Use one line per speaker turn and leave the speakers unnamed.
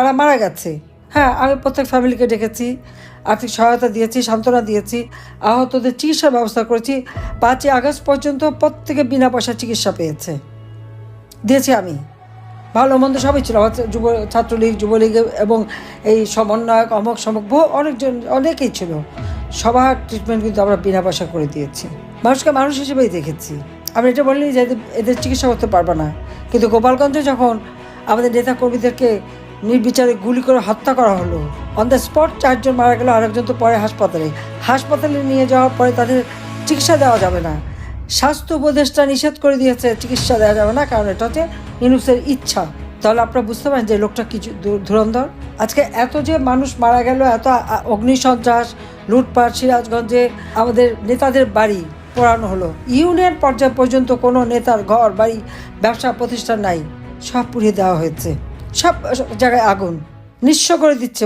তারা মারা গেছে। হ্যাঁ আমি প্রত্যেক ফ্যামিলিকে ডেকেছি, আর্থিক সহায়তা দিয়েছি, সান্ত্বনা দিয়েছি, আহতদের চিকিৎসার ব্যবস্থা করেছি। পাঁচই আগস্ট পর্যন্ত প্রত্যেকে বিনা পয়সা চিকিৎসা পেয়েছে। দিয়েছি আমি। ভালো মন্দ সবই ছিল। আমার যুব, ছাত্রলীগ, যুবলীগ এবং এই সমন্বয়ক অমক সমক বহু অনেকজন, অনেকেই ছিল। সবার ট্রিটমেন্ট কিন্তু আমরা বিনা পয়সা করে দিয়েছি। মানুষকে মানুষ হিসেবেই দেখেছি। আমি এটা বলিনি যে এদের- চিকিৎসা করতে পারব না। কিন্তু গোপালগঞ্জে যখন আমাদের নেতা কর্মীদেরকে নির্বিচারে গুলি করে হত্যা করা হলো। অন দ্য স্পট চারজন মারা গেল, আরেকজন তো পরে হাসপাতালে। হাসপাতালে নিয়ে যাওয়ার পরে তাদের চিকিৎসা দেওয়া যাবে না। স্বাস্থ্য উপদেষ্টা নিষেধ করে দিয়েছে, চিকিৎসা দেওয়া যাবে না, কারণ এটা হচ্ছে ইনুসের ইচ্ছা। তাহলে আপনারা বুঝতে পারেন যে লোকটা কিছু ধুরন্ধর? আজকে এত যে মানুষ মারা গেল, এত অগ্নিসন্ত্রাস, লুটপাট, সিরাজগঞ্জে আমাদের নেতাদের বাড়ি পোড়ানো হলো। ইউনিয়ন পর্যায় পর্যন্ত কোনো নেতার ঘর, বাড়ি, ব্যবসা, প্রতিষ্ঠান নাই। সব পুড়িয়ে দেওয়া হয়েছে। সব জায়গায় আগুন। নিঃস্ব করে দিচ্ছে